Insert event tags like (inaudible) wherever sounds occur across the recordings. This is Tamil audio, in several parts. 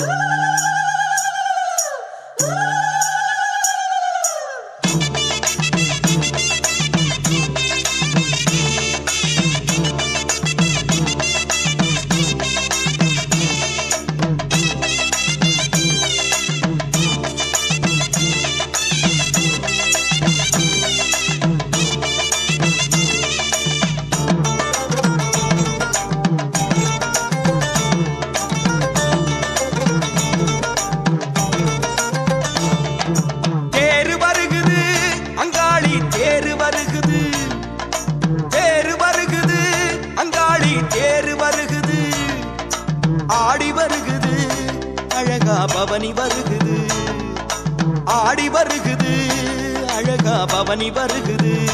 Tchau! (laughs) பவனி வருகுது. ஆடி வருகுது. அழகா பவனி வருகுது.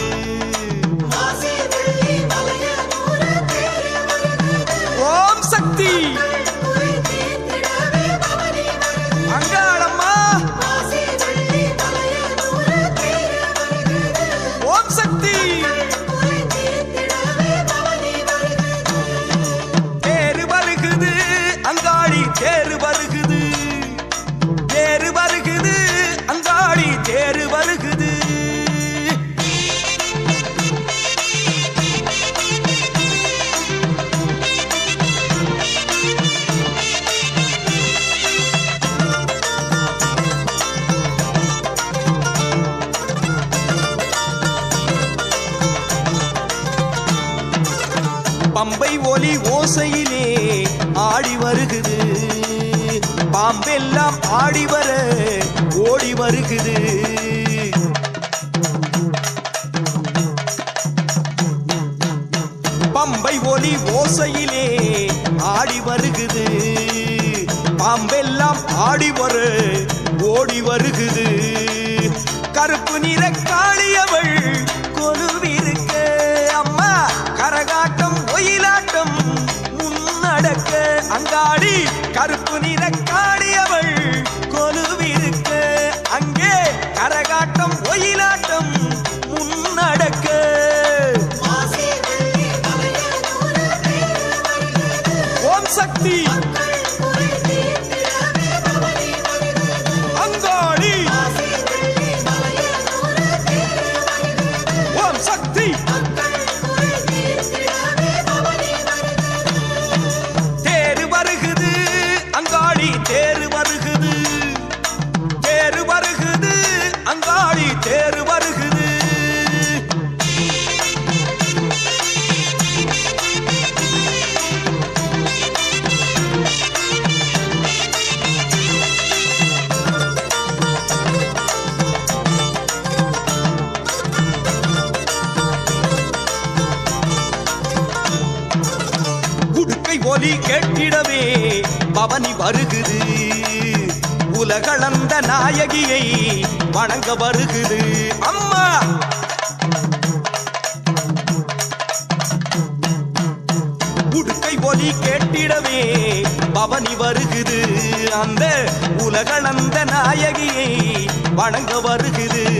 ஓசையிலே ஆடி வருகுது. பாம்பெல்லாம் ஆடி வர ஓடி வருகுது. பம்பை ஒலி ஓசையிலே ஆடி வருகுது. பாம்பெல்லாம் ஆடி வர ஓடி வருகுது. கருப்பு நிற அங்காடி கருப்பு நிற காளியவள் கொலுவிருக்க அங்கே கரகாட்டம் ஒயிலாட்டம் முன்னடக்க. ஓம் சக்தி. அங்காளி. ஓம் சக்தி. ஒலி கேட்டிடவே பவனி வருகுது. உலகளந்த நாயகியை வணங்க வருகுது. அம்மா! உடுக்கை ஒலி கேட்டிடவே பவனி வருகுது. அந்த உலகளந்த நாயகியை வணங்க வருகுது.